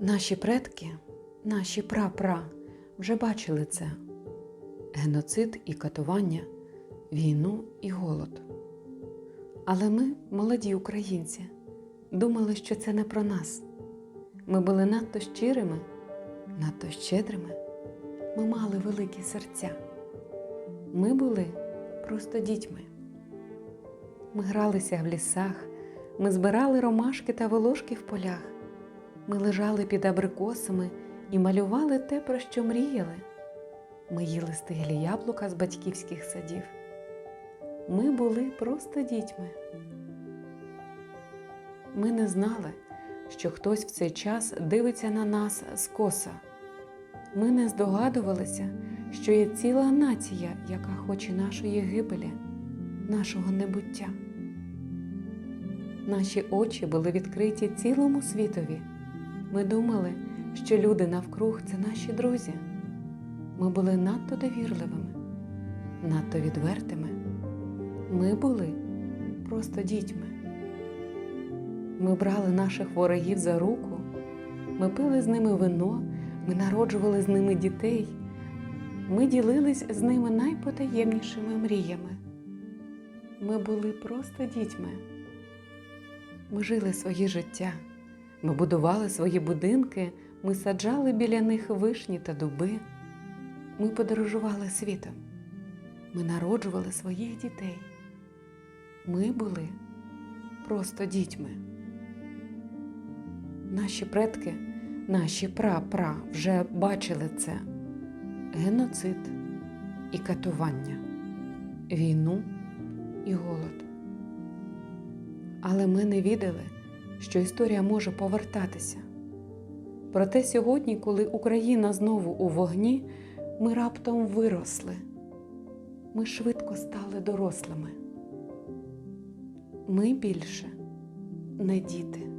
Наші предки, наші пра-пра вже бачили це: геноцид і катування, війну і голод. Але ми, молоді українці, думали, що це не про нас. Ми були надто щирими, надто щедрими. Ми мали великі серця. Ми були просто дітьми. Ми гралися в лісах, ми збирали ромашки та волошки в полях. Ми лежали під абрикосами і малювали те, про що мріяли. Ми їли стиглі яблука з батьківських садів. Ми були просто дітьми. Ми не знали, що хтось в цей час дивиться на нас скоса. Ми не здогадувалися, що є ціла нація, яка хоче нашої гибелі, нашого небуття. Наші очі були відкриті цілому світові. Ми думали, що люди навкруг це наші друзі. Ми були надто довірливими, надто відвертими. Ми були просто дітьми. Ми брали наших ворогів за руку, ми пили з ними вино, ми народжували з ними дітей, ми ділились з ними найпотаємнішими мріями. Ми були просто дітьми. Ми жили своє життя, ми будували свої будинки, ми саджали біля них вишні та дуби. Ми подорожували світом, ми народжували своїх дітей. Ми були просто дітьми. Наші предки, наші пра-пра вже бачили це геноцид і катування, війну і голод. Але ми не відали, що історія може повертатися. Проте сьогодні, коли Україна знову у вогні, ми раптом виросли. Ми швидко стали дорослими. Ми більше не діти.